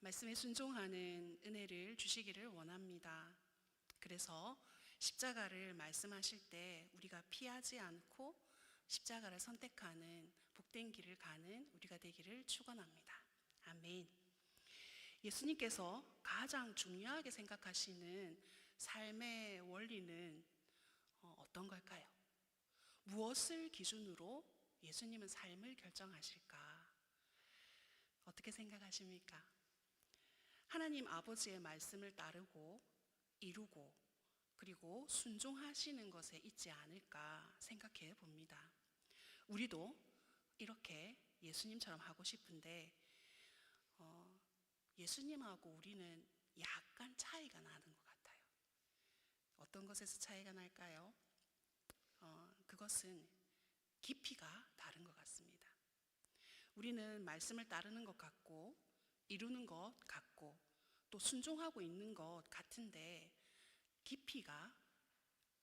말씀에 순종하는 은혜를 주시기를 원합니다. 그래서 십자가를 말씀하실 때 우리가 피하지 않고 십자가를 선택하는 복된 길을 가는 우리가 되기를 축원합니다. 아멘. 예수님께서 가장 중요하게 생각하시는 삶의 원리는 어, 어떤 걸까요? 무엇을 기준으로 예수님은 삶을 결정하실까? 어떻게 생각하십니까? 하나님 아버지의 말씀을 따르고 이루고 그리고 순종하시는 것에 있지 않을까 생각해 봅니다. 우리도 이렇게 예수님처럼 하고 싶은데 어, 예수님하고 우리는 약간 차이가 나는 것 같아요. 어떤 것에서 차이가 날까요? 어, 그것은 깊이가 다른 것 같습니다. 우리는 말씀을 따르는 것 같고 이루는 것 같고 또 순종하고 있는 것 같은데 깊이가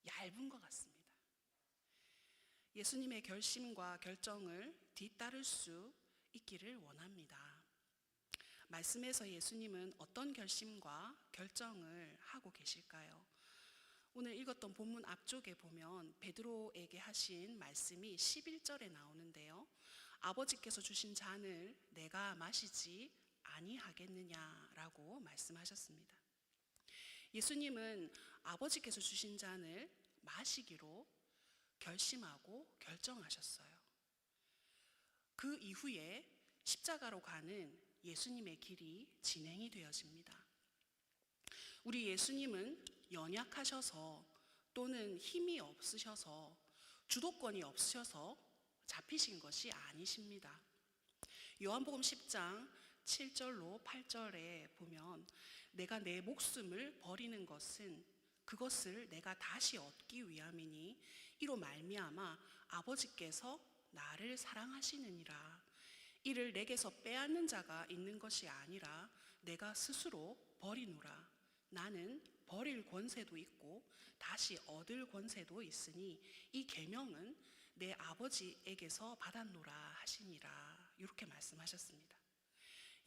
얇은 것 같습니다. 예수님의 결심과 결정을 뒤따를 수 있기를 원합니다. 말씀에서 예수님은 어떤 결심과 결정을 하고 계실까요? 오늘 읽었던 본문 앞쪽에 보면 베드로에게 하신 말씀이 11절에 나오는데요. 아버지께서 주신 잔을 내가 마시지 아니하겠느냐라고 말씀하셨습니다. 예수님은 아버지께서 주신 잔을 마시기로 결심하고 결정하셨어요. 그 이후에 십자가로 가는 예수님의 길이 진행이 되어집니다. 우리 예수님은 연약하셔서 또는 힘이 없으셔서 주도권이 없으셔서 잡히신 것이 아니십니다. 요한복음 10장 7절로 8절에 보면 내가 내 목숨을 버리는 것은 그것을 내가 다시 얻기 위함이니 이로 말미암아 아버지께서 나를 사랑하시느니라. 이를 내게서 빼앗는 자가 있는 것이 아니라 내가 스스로 버리노라. 나는 버릴 권세도 있고 다시 얻을 권세도 있으니 이 계명은 내 아버지에게서 받았노라 하시니라. 이렇게 말씀하셨습니다.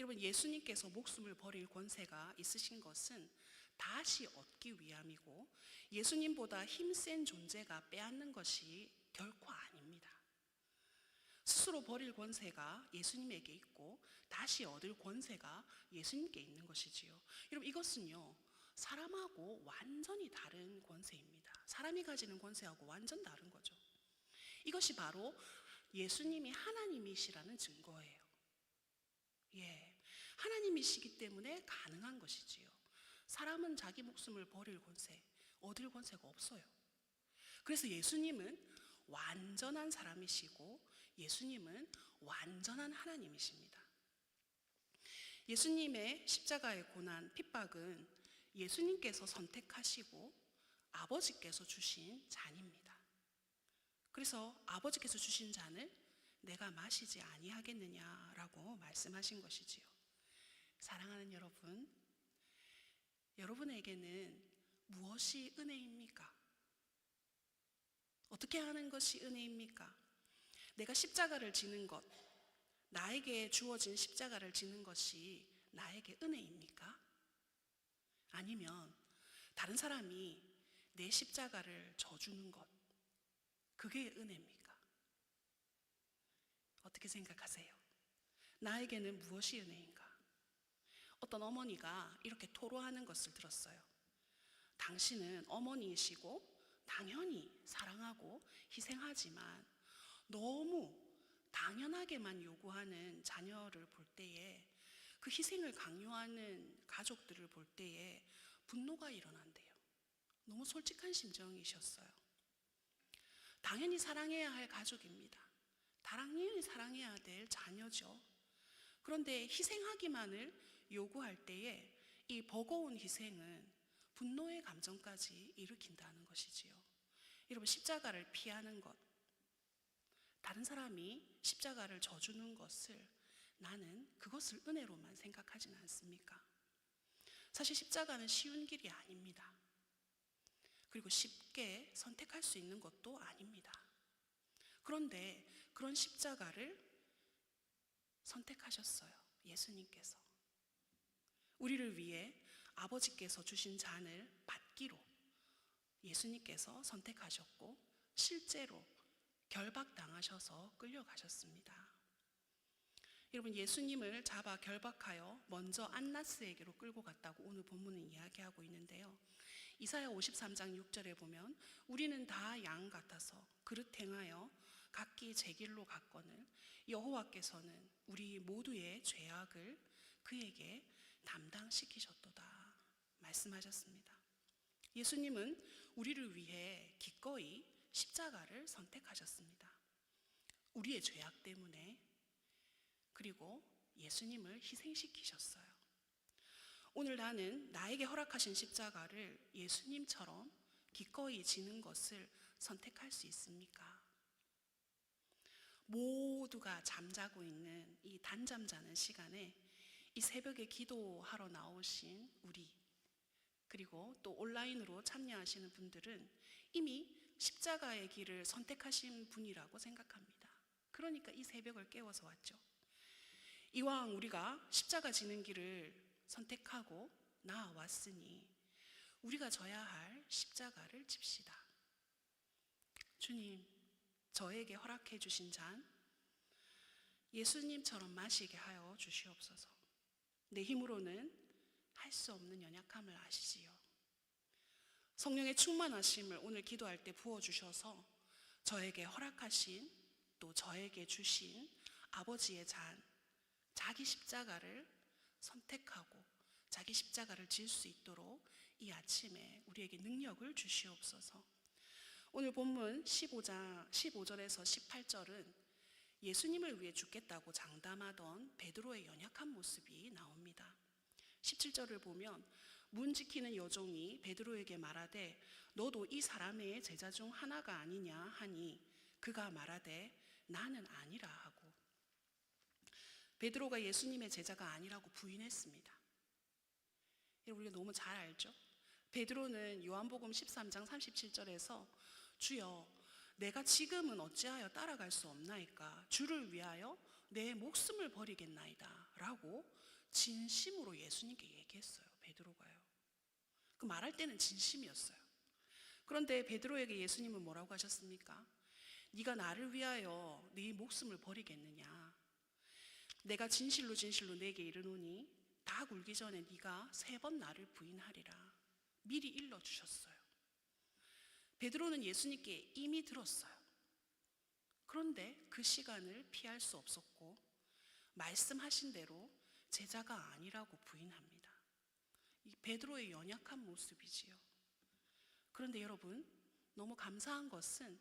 여러분 예수님께서 목숨을 버릴 권세가 있으신 것은 다시 얻기 위함이고 예수님보다 힘센 존재가 빼앗는 것이 결코 아닙니다. 스스로 버릴 권세가 예수님에게 있고 다시 얻을 권세가 예수님께 있는 것이지요. 여러분 이것은요. 사람하고 완전히 다른 권세입니다. 사람이 가지는 권세하고 완전 다른 거죠. 이것이 바로 예수님이 하나님이시라는 증거예요. 예. 하나님이시기 때문에 가능한 것이지요. 사람은 자기 목숨을 버릴 권세, 얻을 권세가 없어요. 그래서 예수님은 완전한 사람이시고 예수님은 완전한 하나님이십니다. 예수님의 십자가의 고난, 핍박은 예수님께서 선택하시고 아버지께서 주신 잔입니다. 그래서 아버지께서 주신 잔을 내가 마시지 아니하겠느냐라고 말씀하신 것이지요. 사랑하는 여러분, 여러분에게는 무엇이 은혜입니까? 어떻게 하는 것이 은혜입니까? 내가 십자가를 지는 것, 나에게 주어진 십자가를 지는 것이 나에게 은혜입니까? 아니면 다른 사람이 내 십자가를 져주는 것, 그게 은혜입니까? 어떻게 생각하세요? 나에게는 무엇이 은혜인가? 어떤 어머니가 이렇게 토로하는 것을 들었어요. 당신은 어머니이시고 당연히 사랑하고 희생하지만 너무 당연하게만 요구하는 자녀를 볼 때에 그 희생을 강요하는 가족들을 볼 때에 분노가 일어난대요. 너무 솔직한 심정이셨어요. 당연히 사랑해야 할 가족입니다. 당연히 사랑해야 될 자녀죠. 그런데 희생하기만을 요구할 때에 이 버거운 희생은 분노의 감정까지 일으킨다는 것이지요. 여러분, 십자가를 피하는 것, 다른 사람이 십자가를 져주는 것을 나는 그것을 은혜로만 생각하지는 않습니까? 사실 십자가는 쉬운 길이 아닙니다. 그리고 쉽게 선택할 수 있는 것도 아닙니다. 그런데 그런 십자가를 선택하셨어요. 예수님께서. 우리를 위해 아버지께서 주신 잔을 받기로 예수님께서 선택하셨고 실제로 결박당하셔서 끌려가셨습니다. 여러분 예수님을 잡아 결박하여 먼저 안나스에게로 끌고 갔다고 오늘 본문은 이야기하고 있는데요. 이사야 53장 6절에 보면 우리는 다 양 같아서 그릇 행하여 각기 제 길로 갔거늘 여호와께서는 우리 모두의 죄악을 그에게 담당시키셨도다 말씀하셨습니다. 예수님은 우리를 위해 기꺼이 십자가를 선택하셨습니다. 우리의 죄악 때문에 그리고 예수님을 희생시키셨어요. 오늘 나는 나에게 허락하신 십자가를 예수님처럼 기꺼이 지는 것을 선택할 수 있습니까? 모두가 잠자고 있는 이 단잠 자는 시간에 이 새벽에 기도하러 나오신 우리 그리고 또 온라인으로 참여하시는 분들은 이미 십자가의 길을 선택하신 분이라고 생각합니다. 그러니까 이 새벽을 깨워서 왔죠. 이왕 우리가 십자가 지는 길을 선택하고 나아왔으니 우리가 져야 할 십자가를 집시다. 주님, 저에게 허락해 주신 잔 예수님처럼 마시게 하여 주시옵소서. 내 힘으로는 할 수 없는 연약함을 아시지요. 성령의 충만하심을 오늘 기도할 때 부어 주셔서 저에게 허락하신 또 저에게 주신 아버지의 잔 자기 십자가를 선택하고 자기 십자가를 질 수 있도록 이 아침에 우리에게 능력을 주시옵소서. 오늘 본문 15장 15절에서 18절은 예수님을 위해 죽겠다고 장담하던 베드로의 연약한 모습이 나옵니다. 17절을 보면 문 지키는 여종이 베드로에게 말하되 너도 이 사람의 제자 중 하나가 아니냐 하니 그가 말하되 나는 아니라 하고 베드로가 예수님의 제자가 아니라고 부인했습니다. 우리가 너무 잘 알죠? 베드로는 요한복음 13장 37절에서 주여 내가 지금은 어찌하여 따라갈 수 없나이까 주를 위하여 내 목숨을 버리겠나이다 라고 진심으로 예수님께 얘기했어요. 베드로가요. 그 말할 때는 진심이었어요. 그런데 베드로에게 예수님은 뭐라고 하셨습니까? 네가 나를 위하여 네 목숨을 버리겠느냐? 내가 진실로 진실로 내게 이르노니 다 굴기 전에 네가 세 번 나를 부인하리라. 미리 일러 주셨어요. 베드로는 예수님께 이미 들었어요. 그런데 그 시간을 피할 수 없었고 말씀하신 대로 제자가 아니라고 부인합니다. 이 베드로의 연약한 모습이지요. 그런데 여러분 너무 감사한 것은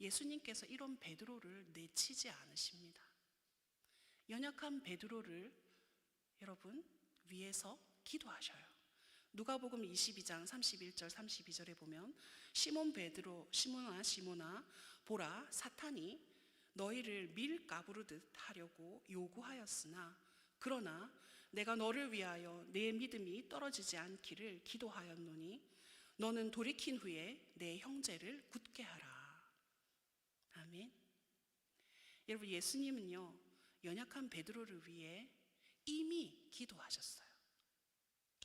예수님께서 이런 베드로를 내치지 않으십니다. 연약한 베드로를 여러분 위해서 기도하셔요. 누가복음 22장 31절 32절에 보면 시몬 베드로 시몬아 시몬아 보라 사탄이 너희를 밀 까부르듯 하려고 요구하였으나 그러나 내가 너를 위하여 내 믿음이 떨어지지 않기를 기도하였노니 너는 돌이킨 후에 내 형제를 굳게 하라. 아멘. 여러분 예수님은요 연약한 베드로를 위해 이미 기도하셨어요.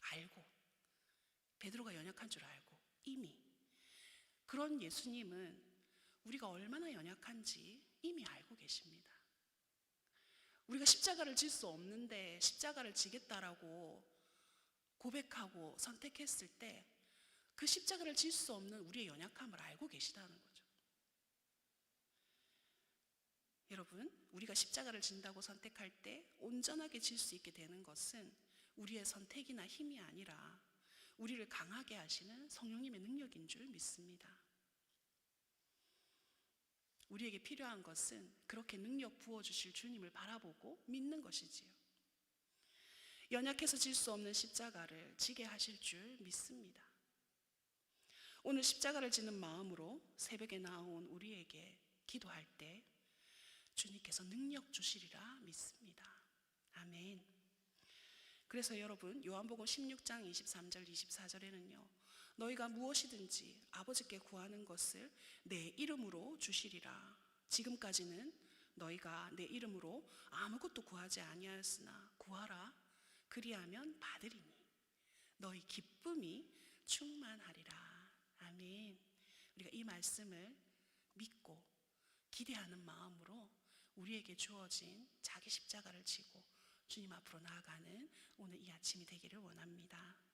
알고 베드로가 연약한 줄 알고 이미 그런 예수님은 우리가 얼마나 연약한지 이미 알고 계십니다. 우리가 십자가를 질 수 없는데 십자가를 지겠다라고 고백하고 선택했을 때 그 십자가를 질 수 없는 우리의 연약함을 알고 계시다는 거죠. 여러분, 우리가 십자가를 진다고 선택할 때 온전하게 질 수 있게 되는 것은 우리의 선택이나 힘이 아니라 우리를 강하게 하시는 성령님의 능력인 줄 믿습니다. 우리에게 필요한 것은 그렇게 능력 부어주실 주님을 바라보고 믿는 것이지요. 연약해서 질 수 없는 십자가를 지게 하실 줄 믿습니다. 오늘 십자가를 지는 마음으로 새벽에 나온 우리에게 기도할 때 주님께서 능력 주시리라 믿습니다. 아멘. 그래서 여러분 요한복음 16장 23절 24절에는요. 너희가 무엇이든지 아버지께 구하는 것을 내 이름으로 주시리라. 지금까지는 너희가 내 이름으로 아무것도 구하지 아니하였으나 구하라. 그리하면 받으리니. 너희 기쁨이 충만하리라. 아멘. 우리가 이 말씀을 믿고 기대하는 마음으로 우리에게 주어진 자기 십자가를 지고 주님 앞으로 나아가는 오늘 이 아침이 되기를 원합니다.